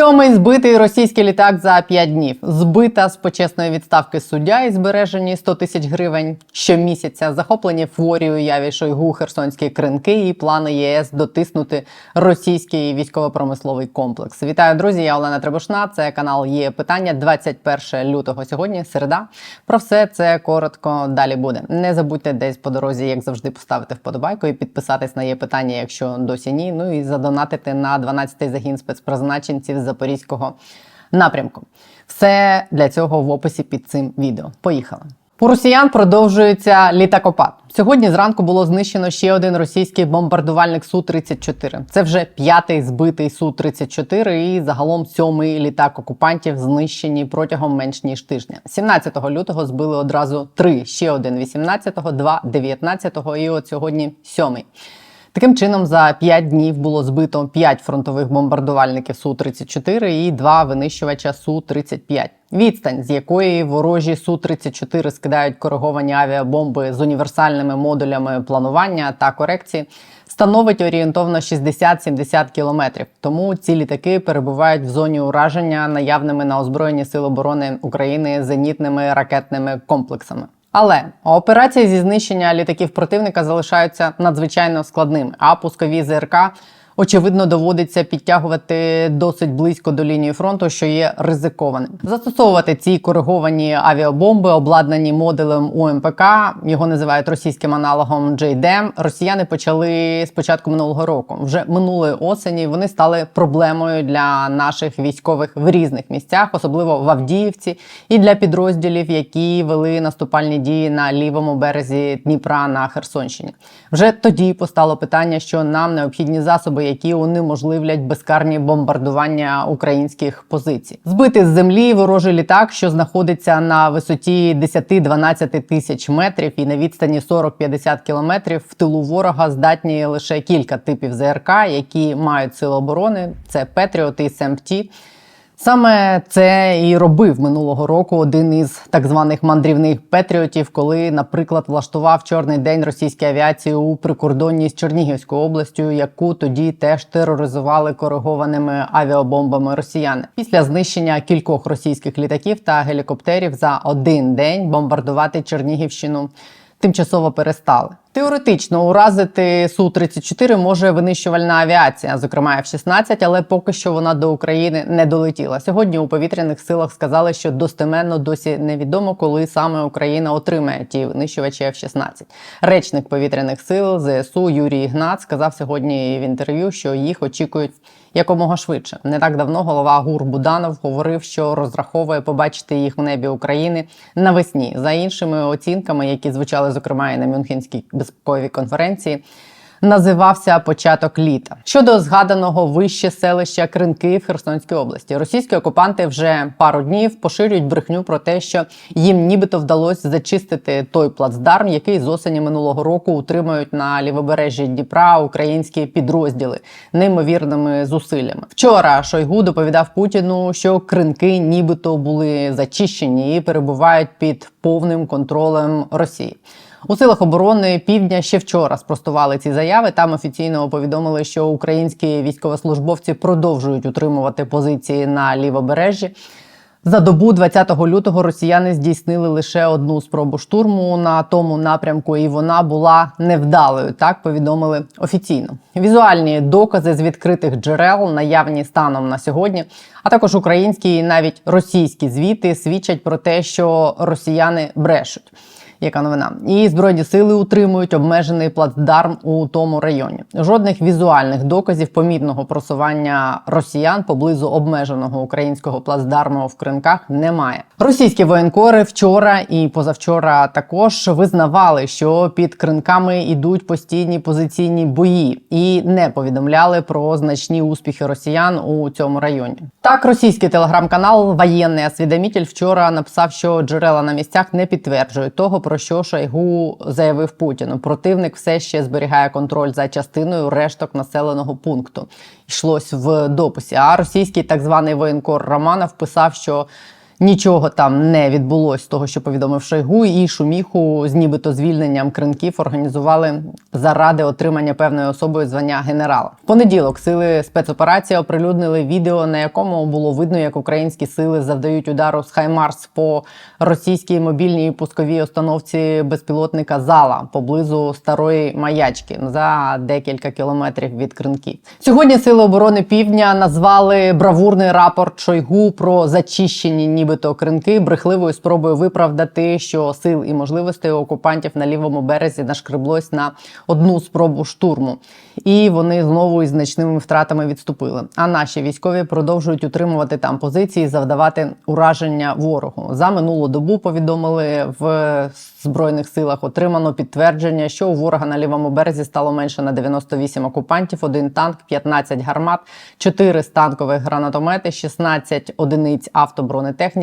Сьомий збитий російський літак за 5 днів. Збита з почесної відставки суддя і збережені 100 тисяч гривень щомісяця. Захоплені фворі уяві Шойгу, Херсонські кринки і плани ЄС дотиснути російський військово-промисловий комплекс. Вітаю, друзі! Я Олена Требушна. Це канал є питання 21 лютого. Сьогодні середа. Про все це коротко далі буде. Не забудьте десь по дорозі, як завжди, поставити вподобайку і підписатись на є питання, якщо досі ні. Ну і задонатити на 12-й загін спецпризначенців Запорізького напрямку. Все для цього в описі під цим відео. Поїхали. У росіян продовжується літакопад. Сьогодні зранку було знищено ще один російський бомбардувальник су 34 Це вже п'ятий збитий су 34 і загалом сьомий літак окупантів знищені протягом менш ніж тижня. 17 лютого збили одразу три: ще один 18-го, два 19-го і от сьогодні сьомий. Таким чином, за 5 днів було збито 5 фронтових бомбардувальників Су-34 і 2 винищувача Су-35. Відстань, з якої ворожі Су-34 скидають кориговані авіабомби з універсальними модулями планування та корекції, становить орієнтовно 60-70 кілометрів. Тому ці літаки перебувають в зоні ураження наявними на озброєнні Сил оборони України зенітними ракетними комплексами. Але операції зі знищення літаків противника залишаються надзвичайно складними. А пускові ЗРК очевидно доводиться підтягувати досить близько до лінії фронту, що є ризикованим. Застосовувати ці кориговані авіабомби, обладнані модулем УМПК, його називають російським аналогом JDAM, Росіяни почали з початку минулого року. Вже минулої осені вони стали проблемою для наших військових в різних місцях, особливо в Авдіївці, і для підрозділів, які вели наступальні дії на лівому березі Дніпра на Херсонщині. Вже тоді постало питання, що нам необхідні засоби, які унеможливлять безкарні бомбардування українських позицій. Збити з землі ворожий літак, що знаходиться на висоті 10-12 тисяч метрів і на відстані 40-50 кілометрів в тилу ворога здатні лише кілька типів ЗРК, які мають сили оборони. Це Петріот і СМТ. Саме це і робив минулого року один із так званих мандрівних петріотів, коли, наприклад, влаштував чорний день російської авіації у прикордонні з Чернігівською областю, яку тоді теж тероризували коригованими авіабомбами росіяни. Після знищення кількох російських літаків та гелікоптерів за один день бомбардувати Чернігівщину тимчасово перестали. Теоретично уразити су 34 може винищувальна авіація, зокрема F-16, але поки що вона до України не долетіла. Сьогодні у повітряних силах сказали, що достеменно досі невідомо, коли саме Україна отримає ті винищувачі F-16. Речник повітряних сил ЗСУ Юрій Ігнат сказав сьогодні в інтерв'ю, що їх очікують. Якомога швидше не так давно голова ГУР Буданов говорив, що розраховує побачити їх в небі України навесні. За іншими оцінками, які звучали зокрема і на Мюнхенській безпековій конференції. Називався початок літа щодо згаданого вище селища Кринки в Херсонській області. Російські окупанти вже пару днів поширюють брехню про те, що їм нібито вдалося зачистити той плацдарм, який з осені минулого року утримують на лівобережжі Дніпра українські підрозділи неймовірними зусиллями. Вчора Шойгу доповідав Путіну, що кринки нібито були зачищені і перебувають під повним контролем Росії. У силах оборони півдня ще вчора спростували ці заяви. Там офіційно повідомили, що українські військовослужбовці продовжують утримувати позиції на лівобережжі. За добу 20 лютого росіяни здійснили лише одну спробу штурму на тому напрямку, і вона була невдалою. Так повідомили офіційно. Візуальні докази з відкритих джерел наявні станом на сьогодні. А також українські і навіть російські звіти свідчать про те, що росіяни брешуть. Яка новина? І збройні сили утримують обмежений плацдарм у тому районі. Жодних візуальних доказів помітного просування росіян поблизу обмеженого українського плацдарму в кринках немає. Російські воєнкори вчора і позавчора також визнавали, що під кринками ідуть постійні позиційні бої, і не повідомляли про значні успіхи росіян у цьому районі. Так, російський телеграм-канал Воєнний освідомитель вчора написав, що джерела на місцях не підтверджують того, про що Шойгу заявив Путіну. Противник все ще зберігає контроль за частиною решток населеного пункту. Йшлось в дописі. А російський так званий воєнкор Романов писав, що Нічого там не відбулось того, що повідомив Шойгу, і шуміху з нібито звільненням кринків організували заради отримання певною особою звання генерала. В понеділок сили спецоперації оприлюднили відео, на якому було видно, як українські сили завдають удару з Хаймарс по російській мобільній пусковій установці безпілотника зала поблизу старої маячки за декілька кілометрів від кринків. Сьогодні сили оборони півдня назвали бравурний рапорт Шойгу про зачищені нібито кринки брехливою спробою виправдати, що сил і можливостей окупантів на лівому березі нашкреблось на одну спробу штурму, і вони знову із значними втратами відступили. А наші військові продовжують утримувати там позиції, завдавати ураження ворогу. За минулу добу повідомили в збройних силах. Отримано підтвердження, що у ворога на лівому березі стало менше на 98 окупантів, один танк, 15 гармат, 4 станкових гранатомети, 16 одиниць автобронетехніки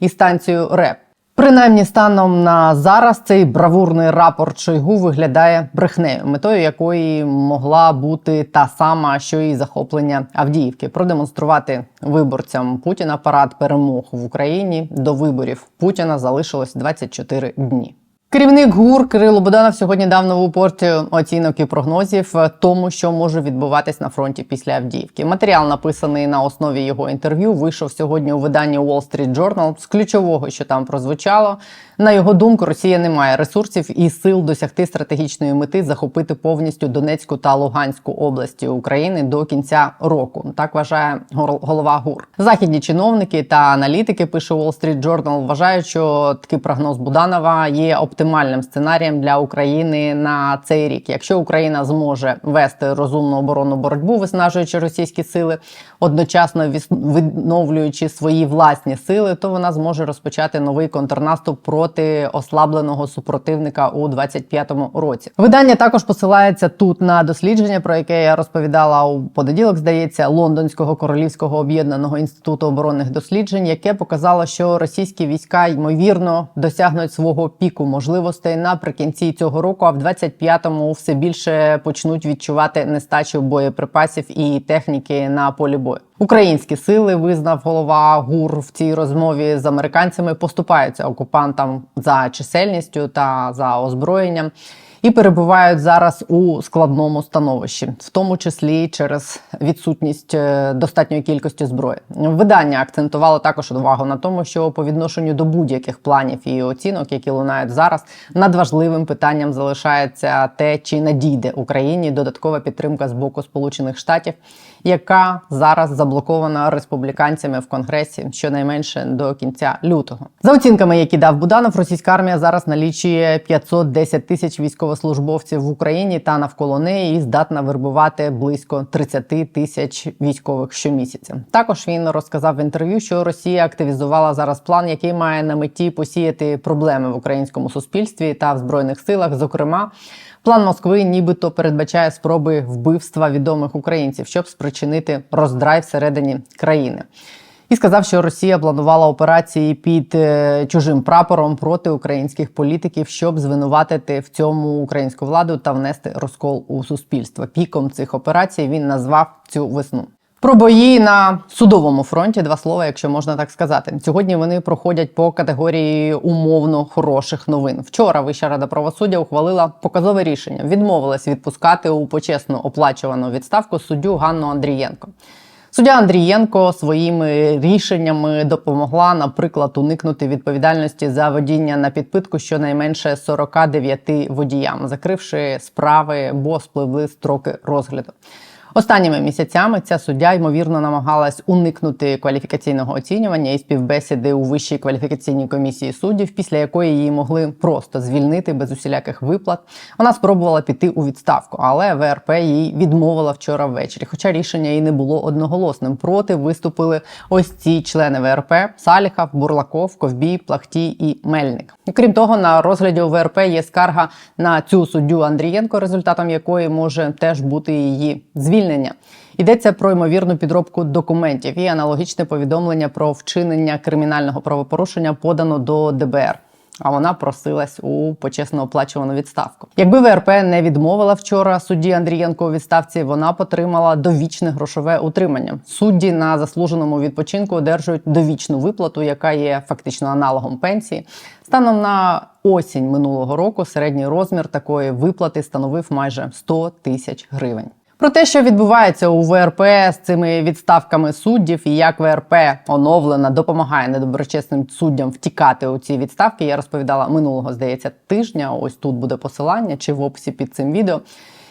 і станцію РЕП. Принаймні, станом на зараз цей бравурний рапорт Шойгу виглядає брехнею, метою якої могла бути та сама, що і захоплення Авдіївки, продемонструвати виборцям Путіна парад перемог в Україні до виборів Путіна залишилось 24 дні. Керівник ГУР Кирило Буданов сьогодні дав нову порцію оцінок і прогнозів тому, що може відбуватись на фронті після Авдіївки. Матеріал, написаний на основі його інтерв'ю, вийшов сьогодні у виданні Wall Street Journal. З ключового, що там прозвучало, на його думку, Росія не має ресурсів і сил досягти стратегічної мети захопити повністю Донецьку та Луганську області України до кінця року. Так вважає голова ГУР. Західні чиновники та аналітики пише Wall Street Journal, вважають, що такий прогноз Буданова є оптимальним сценарієм для України на цей рік. Якщо Україна зможе вести розумну оборонну боротьбу, виснажуючи російські сили, одночасно відновлюючи свої власні сили, то вона зможе розпочати новий контрнаступ проти ослабленого супротивника у 25-му році. Видання також посилається тут на дослідження, про яке я розповідала у понеділок. Здається, лондонського королівського об'єднаного інституту оборонних досліджень, яке показало, що російські війська ймовірно досягнуть свого піку можливостей наприкінці цього року, а в 25-му все більше почнуть відчувати нестачу боєприпасів і техніки на полі бою. Українські сили визнав голова ГУР в цій розмові з американцями, поступаються окупантам за чисельністю та за озброєнням. І перебувають зараз у складному становищі, в тому числі через відсутність е, достатньої кількості зброї. Видання акцентувало також увагу на тому, що по відношенню до будь-яких планів і оцінок, які лунають зараз, надважливим питанням залишається те, чи надійде Україні додаткова підтримка з боку Сполучених Штатів яка зараз заблокована республіканцями в конгресі щонайменше до кінця лютого. За оцінками, які дав Буданов, російська армія зараз налічує 510 тисяч військовослужбовців в Україні та навколо неї і здатна вербувати близько 30 тисяч військових щомісяця. Також він розказав в інтерв'ю, що Росія активізувала зараз план, який має на меті посіяти проблеми в українському суспільстві та в збройних силах, зокрема. План Москви, нібито передбачає спроби вбивства відомих українців, щоб спричинити роздрай всередині країни. І сказав, що Росія планувала операції під е, чужим прапором проти українських політиків, щоб звинуватити в цьому українську владу та внести розкол у суспільство. Піком цих операцій він назвав цю весну. Про бої на судовому фронті два слова, якщо можна так сказати. Сьогодні вони проходять по категорії умовно хороших новин. Вчора Вища рада правосуддя ухвалила показове рішення, відмовилась відпускати у почесну оплачувану відставку суддю Ганну Андрієнко. Суддя Андрієнко своїми рішеннями допомогла, наприклад, уникнути відповідальності за водіння на підпитку щонайменше 49 водіям, закривши справи, бо спливли строки розгляду. Останніми місяцями ця суддя ймовірно намагалась уникнути кваліфікаційного оцінювання і співбесіди у вищій кваліфікаційній комісії суддів, після якої її могли просто звільнити без усіляких виплат. Вона спробувала піти у відставку, але ВРП їй відмовила вчора ввечері. Хоча рішення і не було одноголосним. Проти виступили ось ці члени ВРП: Саліхав, Бурлаков, Ковбій, Плахтій і Мельник. Крім того, на розгляді у ВРП є скарга на цю суддю Андрієнко, результатом якої може теж бути її звільнення звільнення. Йдеться про ймовірну підробку документів і аналогічне повідомлення про вчинення кримінального правопорушення подано до ДБР. А вона просилась у почесно оплачувану відставку. Якби ВРП не відмовила вчора судді Андрієнко у відставці, вона б отримала довічне грошове утримання. Судді на заслуженому відпочинку одержують довічну виплату, яка є фактично аналогом пенсії. Станом на осінь минулого року середній розмір такої виплати становив майже 100 тисяч гривень. Про те, що відбувається у ВРП з цими відставками суддів, і як ВРП оновлена допомагає недоброчесним суддям втікати у ці відставки, я розповідала минулого, здається, тижня. Ось тут буде посилання чи в описі під цим відео.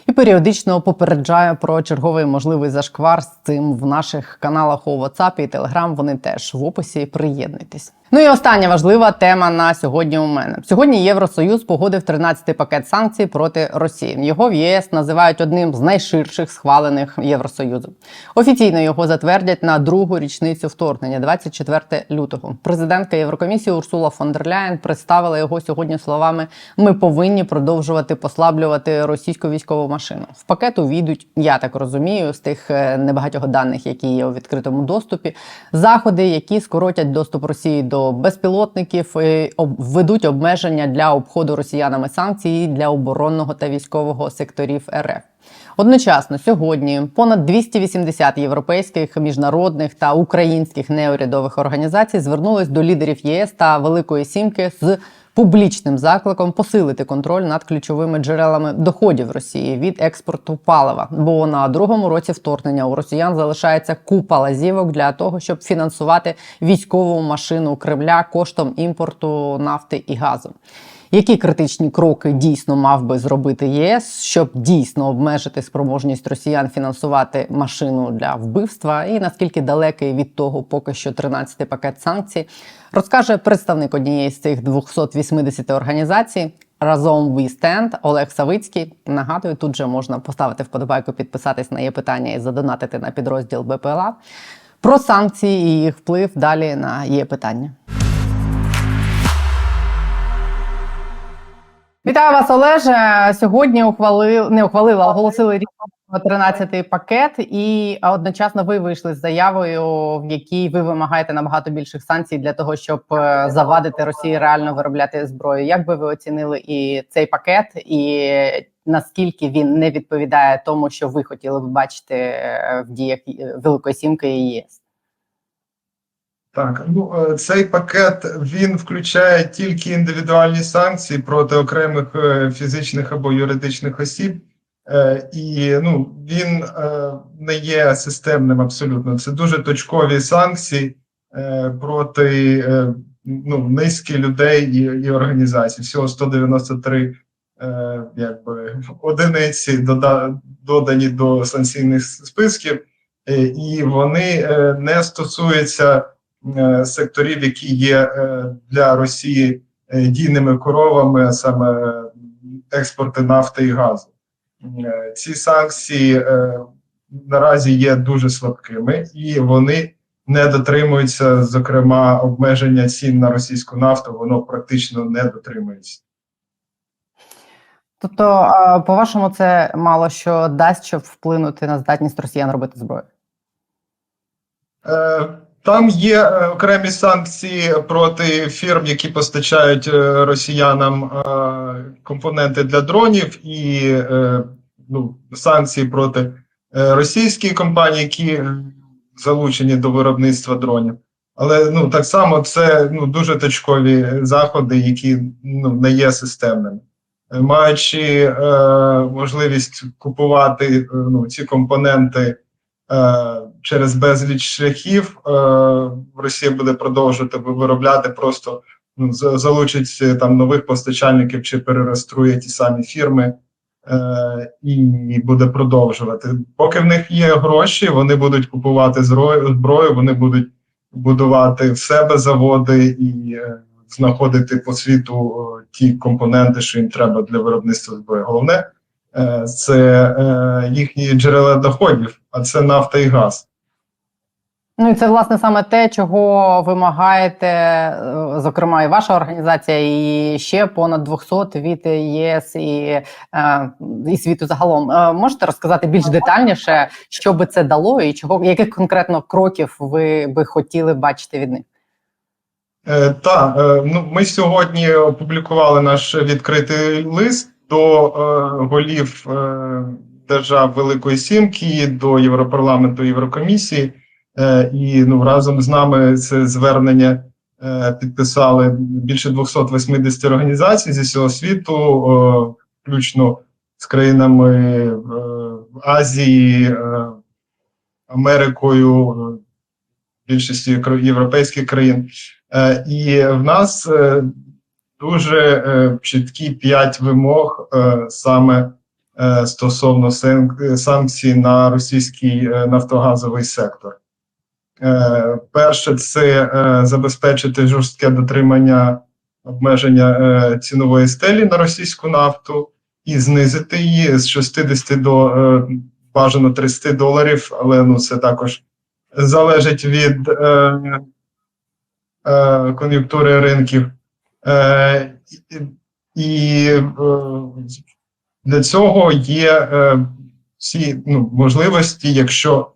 І періодично попереджаю про черговий можливий зашквар з цим в наших каналах у WhatsApp і Telegram. Вони теж в описі. Приєднуйтесь. Ну і остання важлива тема на сьогодні. У мене сьогодні Євросоюз погодив 13-й пакет санкцій проти Росії. Його в ЄС називають одним з найширших схвалених Євросоюзом. Офіційно його затвердять на другу річницю вторгнення, 24 лютого. Президентка Єврокомісії Урсула фон дер Ляєн представила його сьогодні словами: Ми повинні продовжувати послаблювати російську військову машину. В пакет увійдуть, я так розумію, з тих е, небагатьох даних, які є у відкритому доступі, заходи, які скоротять доступ Росії до безпілотників, введуть обмеження для обходу росіянами санкцій для оборонного та військового секторів РФ. Одночасно сьогодні понад 280 європейських, міжнародних та українських неурядових організацій звернулись до лідерів ЄС та Великої Сімки з публічним закликом посилити контроль над ключовими джерелами доходів Росії від експорту палива. Бо на другому році вторгнення у росіян залишається купа лазівок для того, щоб фінансувати військову машину Кремля коштом імпорту нафти і газу. Які критичні кроки дійсно мав би зробити ЄС, щоб дійсно обмежити спроможність росіян фінансувати машину для вбивства, і наскільки далекий від того поки що 13-й пакет санкцій, розкаже представник однієї з цих 280 організацій. Разом We Stand Олег Савицький. Нагадую, тут же можна поставити вподобайку, підписатись на є питання і задонатити на підрозділ БПЛА. Про санкції і їх вплив далі на є питання. Вітаю вас, Олеже. Сьогодні ухвалили, не ухвалили, а оголосили рішення про 13-й пакет, і одночасно ви вийшли з заявою, в якій ви вимагаєте набагато більших санкцій для того, щоб е, завадити Росії реально виробляти зброю. Як би ви оцінили і цей пакет, і наскільки він не відповідає тому, що ви хотіли б бачити е, в діях е, Великої Сімки і ЄС? Так, ну е, цей пакет він включає тільки індивідуальні санкції проти окремих е, фізичних або юридичних осіб, Е, і ну він не є системним абсолютно. Це дуже точкові санкції проти ну, низки людей і, і організацій. Всього 193 е, якби одиниці додані до санкційних списків, і вони не стосуються секторів, які є е, для Росії е, дійними коровами, саме експорти нафти і газу. Е, Ці санкції е, наразі є дуже слабкими, і вони не дотримуються, зокрема, обмеження цін на російську нафту, воно практично не дотримується. Тобто, по-вашому, це мало що дасть, щоб вплинути на здатність росіян робити зброю? Е, Там є е, окремі санкції проти фірм, які постачають е, росіянам е, компоненти для дронів, і ну, санкції проти російських компаній, які залучені до виробництва дронів. Але ну так само це ну дуже точкові заходи, які ну не є системними. Маючи е, можливість купувати ну, ці компоненти через безліч шляхів, е, Росія буде продовжувати виробляти, просто ну, залучить е, там нових постачальників чи перереєструє ті самі фірми. Е, і буде продовжувати. Поки в них є гроші, вони будуть купувати зброю, вони будуть будувати в себе заводи і е, знаходити по світу е, ті компоненти, що їм треба для виробництва зброї. Головне е, це е, їхні джерела доходів, а це нафта і газ. Ну і це власне саме те, чого вимагаєте, е, зокрема, і ваша організація, і ще понад 200 від ЄС і, е, і світу загалом. Е, Можете розказати більш детальніше, що би це дало, і чого яких конкретно кроків ви би хотіли бачити від них? Е, та, е, ну, ми сьогодні опублікували наш відкритий лист до е, голів е, держав Великої Сімки, до Європарламенту Єврокомісії. Е, і ну, разом з нами це звернення підписали більше 280 організацій зі всього світу, включно з країнами Азії, Америкою, більшості європейських країн. І в нас дуже е, чіткі п'ять вимог е, саме е, стосовно санкцій на російський нафтогазовий сектор. Перше, це забезпечити жорстке дотримання обмеження цінової стелі на російську нафту і знизити її з 60 до бажано 30 доларів, але ну це також залежить від кон'юнктури ринків. Е, і е, для цього є е, всі ну, можливості, якщо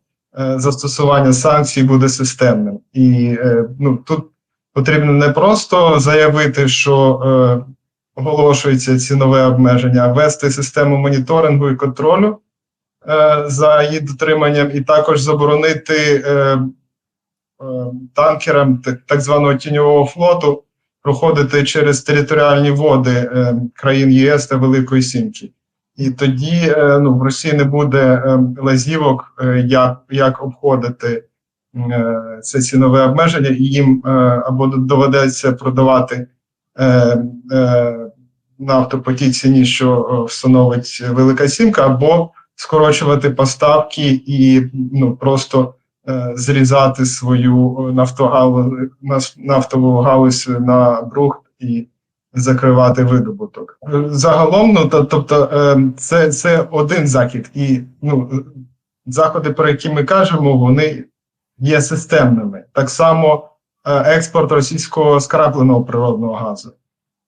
застосування санкцій буде системним. І ну, тут потрібно не просто заявити, що оголошується цінове обмеження, а ввести систему моніторингу і контролю за її дотриманням, і також заборонити танкерам так званого тіньового флоту проходити через територіальні води е, країн ЄС та Великої Сімки. І тоді е, ну, в Росії не буде е, лазівок, як, як обходити це цінове обмеження, і їм або доведеться продавати нафту по тій ціні, що встановить Велика Сімка, або скорочувати поставки і ну, просто зрізати свою нафтогалу, нафтову галузь на брухт і закривати видобуток. Е, Загалом, ну то, тобто, е, це, це один захід, і ну, заходи, про які ми кажемо, вони є системними. Так само е, експорт російського скрапленого природного газу.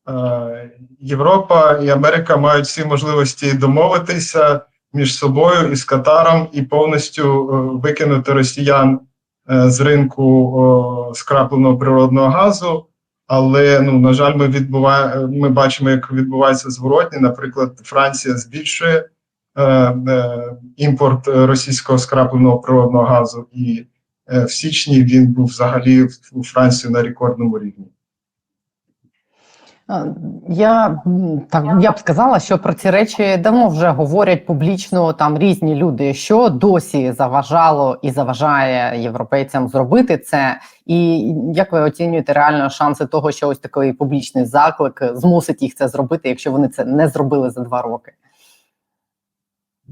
Е, Європа і Америка мають всі можливості домовитися між собою і з Катаром і повністю е, викинути росіян е, з ринку скрапленого природного газу. Але ну на жаль, ми відбуває, ми бачимо, як відбувається зворотні. Наприклад, Франція збільшує е, е, імпорт російського скрапленого природного газу, і е, в січні він був взагалі у Франції на рекордному рівні. Е, Я так я б сказала, що про ці речі давно вже говорять публічно там різні люди, що досі заважало і заважає європейцям зробити це. І як ви оцінюєте реально шанси того, що ось такий публічний заклик змусить їх це зробити, якщо вони це не зробили за два роки?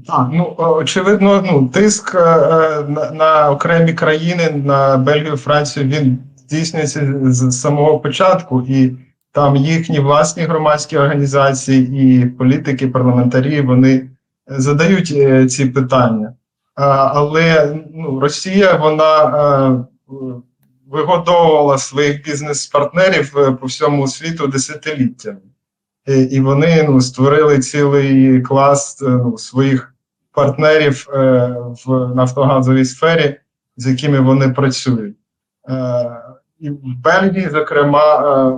Так, ну очевидно, ну тиск е, е, на, на окремі країни, на Бельгію, Францію, він здійснюється з самого початку, і там їхні власні громадські організації і політики, парламентарі, вони задають е, ці питання. Але ну, Росія вона е, вигодовувала своїх бізнес-партнерів е, по всьому світу десятиліттями. І, вони ну, створили цілий клас ну, своїх партнерів в нафтогазовій сфері, з якими вони працюють. І в Бельгії, зокрема,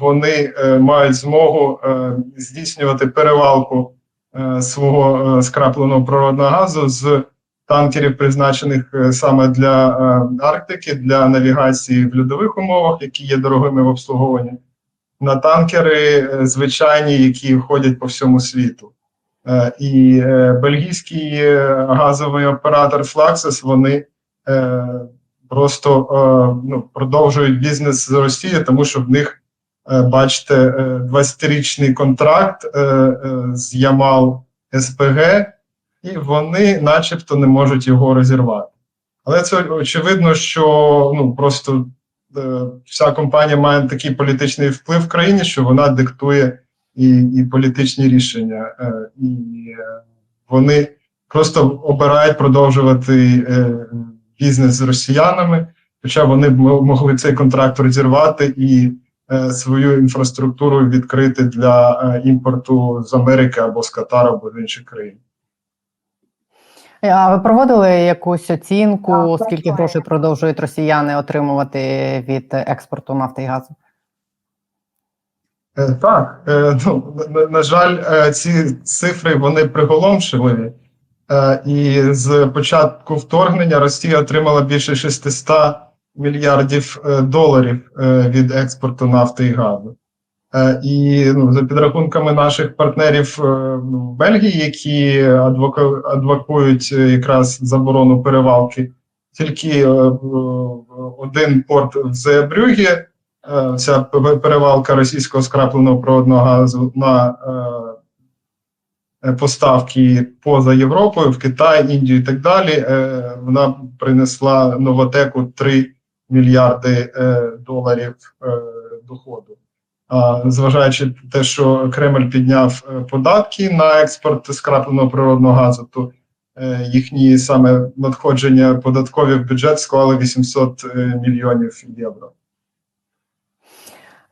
вони е, мають змогу е, здійснювати перевалку е, свого скрапленого природного газу з танкерів, призначених саме для Арктики, для навігації в льодових умовах, які є дорогими в обслуговуванні, на танкери звичайні, які ходять по всьому світу. І бельгійський газовий оператор Fluxys, вони просто ну, продовжують бізнес з Росією, тому що в них, бачите, е, 20-річний контракт е, е, з Ямал СПГ, і вони, начебто, не можуть його розірвати. Але це очевидно, що ну просто е, вся компанія має такий політичний вплив в країні, що вона диктує і, і політичні рішення, е, і е, вони просто обирають продовжувати е, бізнес з росіянами, хоча вони могли цей контракт розірвати і е, свою інфраструктуру відкрити для е, імпорту з Америки або з Катару або з інших країн. А ви проводили якусь оцінку, Так, скільки так. грошей продовжують росіяни отримувати від експорту нафти і газу? Е, Так, е, ну, на, на жаль, е, ці цифри вони приголомшливі. Е, І з початку вторгнення Росія отримала більше 600 мільярдів е, доларів е, від експорту нафти і газу. Е, І ну, за підрахунками наших партнерів ну, в Бельгії, які адвокують якраз заборону перевалки, тільки один порт в Зеебрюгі, е, ця перевалка російського скрапленого природного газу на поставки поза Європою, в Китай, Індію і так далі, вона принесла Новотеку 3 мільярди е, доларів е, доходу. Зважаючи те, що Кремль підняв е, податки на експорт скрапленого природного газу, то їхні саме надходження податкові в бюджет склали 800 е, мільйонів євро.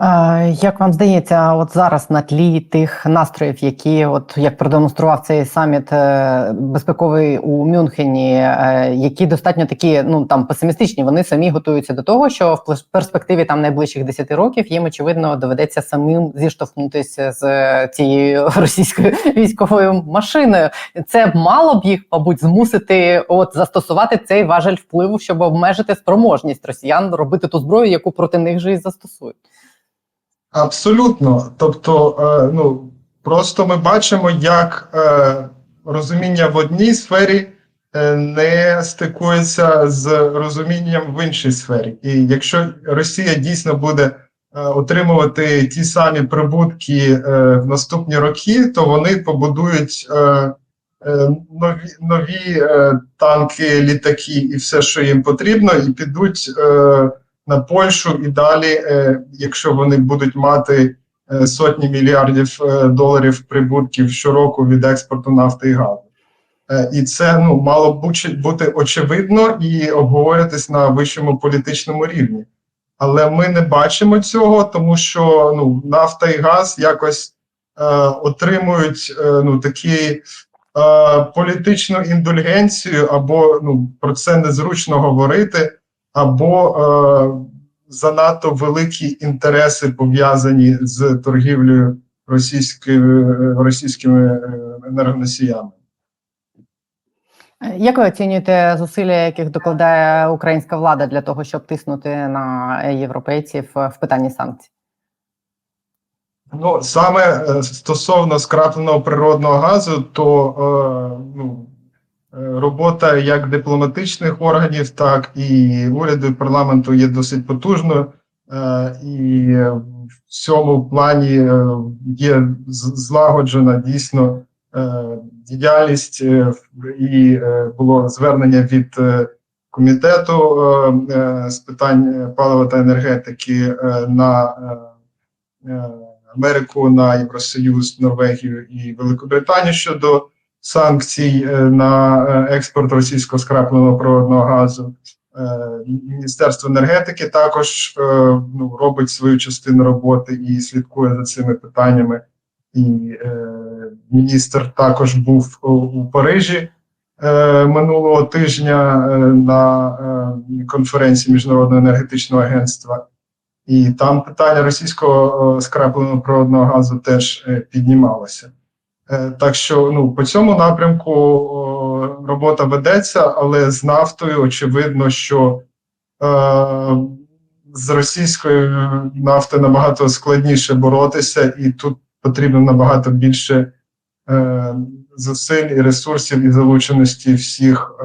Е, Як вам здається, от зараз на тлі тих настроїв, які, от як продемонстрував цей саміт е, безпековий у Мюнхені, е, які достатньо такі, ну там песимістичні, вони самі готуються до того, що в перспективі там найближчих 10 років їм очевидно доведеться самим зіштовхнутися з цією російською військовою машиною. Це мало б їх, мабуть, змусити от застосувати цей важель впливу, щоб обмежити спроможність росіян робити ту зброю, яку проти них же і застосують. Абсолютно. Тобто, е, ну просто ми бачимо, як е, розуміння в одній сфері е, не стикується з розумінням в іншій сфері. І якщо Росія дійсно буде отримувати ті самі прибутки в наступні роки, то вони побудують нові, нові танки, літаки і все, що їм потрібно, і підуть. На Польщу і далі, е, якщо вони будуть мати е, сотні мільярдів е, доларів прибутків щороку від експорту нафти і газу. І це ну мало б бути- очевидно і обговорюватись на вищому політичному рівні. Але ми не бачимо цього, тому що ну, нафта і газ якось е, отримують е, ну, такі е, політичну індульгенцію, або ну, про це незручно говорити або е, занадто великі інтереси пов'язані з торгівлею російськими, російськими е, енергоносіями. Е, Як ви оцінюєте зусилля, яких докладає українська влада для того, щоб тиснути на європейців е, в питанні санкцій? Ну, саме е, стосовно скрапленого природного газу, то е, ну, е, робота як дипломатичних органів, так і уряду і парламенту є досить потужною. Е, і в цьому плані е, є злагоджена дійсно е, діяльність, і було звернення від комітету з питань палива та енергетики на Америку, на Євросоюз, Норвегію і Великобританію щодо санкцій е, на е, експорт російського скрапленого природного газу. Е, Міністерство енергетики також ну, робить свою частину роботи і слідкує за цими питаннями. І е, міністр також був у, Парижі е, минулого тижня е, на е, конференції Міжнародного енергетичного агентства. І там питання російського скрапленого природного газу теж піднімалося. Е, Так що ну, по цьому напрямку робота ведеться, але з нафтою очевидно, що е, з російською нафтою набагато складніше боротися, і тут потрібно набагато більше е, зусиль і ресурсів і залученості всіх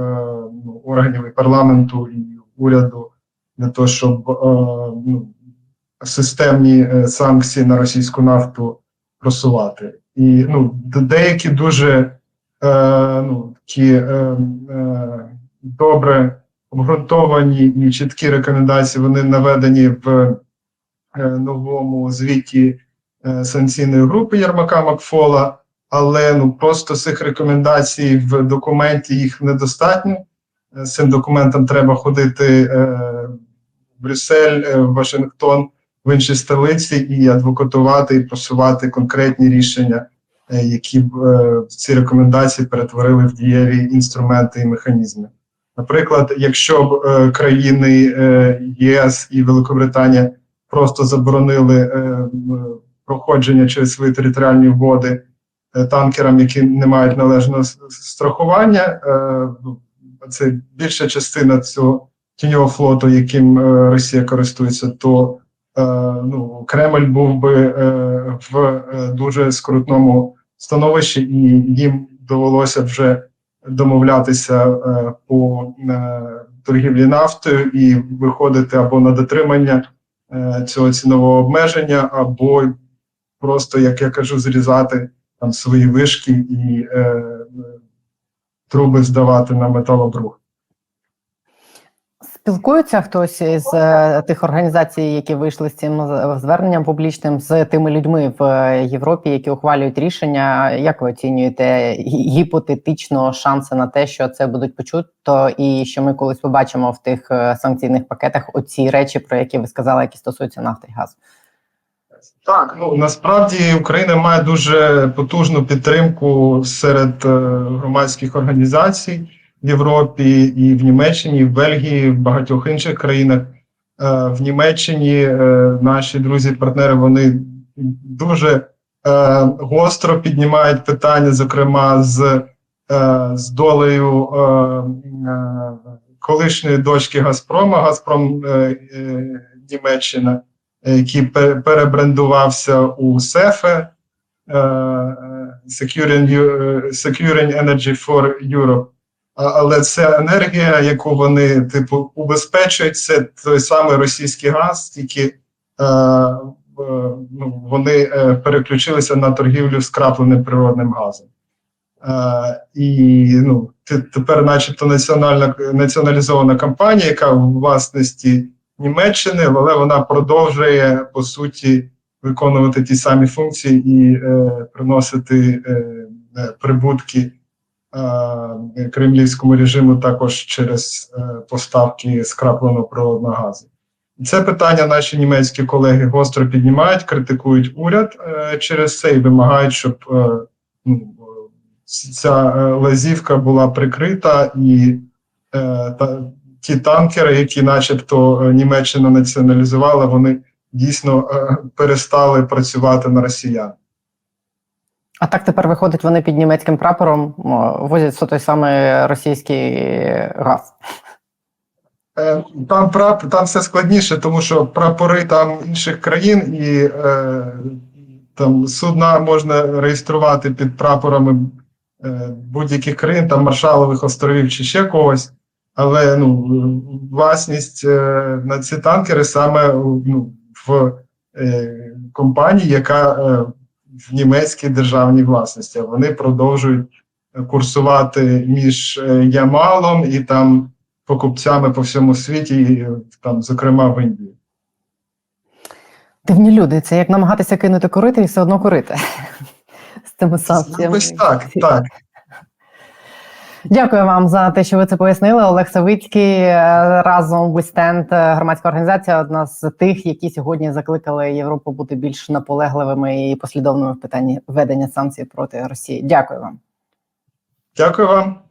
ну, органів і парламенту і уряду для того, щоб ну, системні санкції на російську нафту просувати. І ну, деякі дуже е, ну, такі е, е, добре обґрунтовані і чіткі рекомендації вони наведені в е, новому звіті е, санкційної групи Єрмака Макфола, але ну просто цих рекомендацій в документі їх недостатньо. З цим документом треба ходити е, в Брюссель, е, в Вашингтон, в інші столиці і адвокатувати і просувати конкретні рішення е, які б е, ці рекомендації перетворили в дієві інструменти і механізми. Наприклад, якщо б е, країни ЄС і Великобританія просто заборонили проходження через свої територіальні води танкерам, які не мають належного страхування, це більша частина цього тіньового флоту, яким Росія користується, то ну, Кремль був би е, в е, дуже скрутному становищі, і їм довелося вже домовлятися е, по е, торгівлі нафтою і виходити або на дотримання е, цього цінового обмеження, або просто, як я кажу, зрізати там свої вишки і е, труби здавати на металобрух. Спілкується хтось із е, тих організацій, які вийшли з цим зверненням публічним з тими людьми в е, Європі, які ухвалюють рішення. Як ви оцінюєте гіпотетично шанси на те, що це будуть почуто, і що ми колись побачимо в тих е, санкційних пакетах оці речі, про які ви сказали, які стосуються нафти і газу? Так, ну насправді Україна має дуже потужну підтримку серед е, громадських організацій в Європі і в Німеччині, і в Бельгії, і в багатьох інших країнах. Е, в Німеччині е, наші друзі-партнери вони дуже е, гостро піднімають питання, зокрема з, з долею колишньої дочки Газпрома, Газпром Німеччина який пе- перебрендувався у СЕФЕ Securing Energy for Europe. Але це енергія, яку вони типу убезпечують, це той самий російський газ, тільки е, ну, вони е, переключилися на торгівлю скрапленим природним газом. Е, і ну, тепер, начебто, національна націоналізована компанія, яка в власності Німеччини, але вона продовжує по суті виконувати ті самі функції і е, приносити е, прибутки кремлівському режиму також через е, поставки скрапленого природного газу. Це питання наші німецькі колеги гостро піднімають, критикують уряд е, через це і вимагають, щоб е, ну, е, ця е, лазівка була прикрита і е, та, ті танкери, які, начебто, е, Німеччина націоналізувала, вони дійсно е, перестали працювати на росіян. А так тепер виходить, вони під німецьким прапором возять все той самий російський газ. Е, Там прап, там все складніше, тому що прапори там інших країн і е, там судна можна реєструвати під прапорами е, будь-яких країн, там Маршалових островів чи ще когось. Але ну, власність е, на ці танкери саме ну, в е, компанії, яка е, в німецькій державній власності. Вони продовжують курсувати між е, Ямалом і там покупцями по всьому світі, і, там, зокрема в Індії. Дивні люди, це як намагатися кинути курити і все одно курити. З тими санкціями. Ось так, так. Дякую вам за те, що ви це пояснили. Олег Савицький е, разом е, громадська організація, одна з тих, які сьогодні закликали Європу бути більш наполегливими і послідовними в питанні введення санкцій проти Росії. Дякую вам. Дякую вам.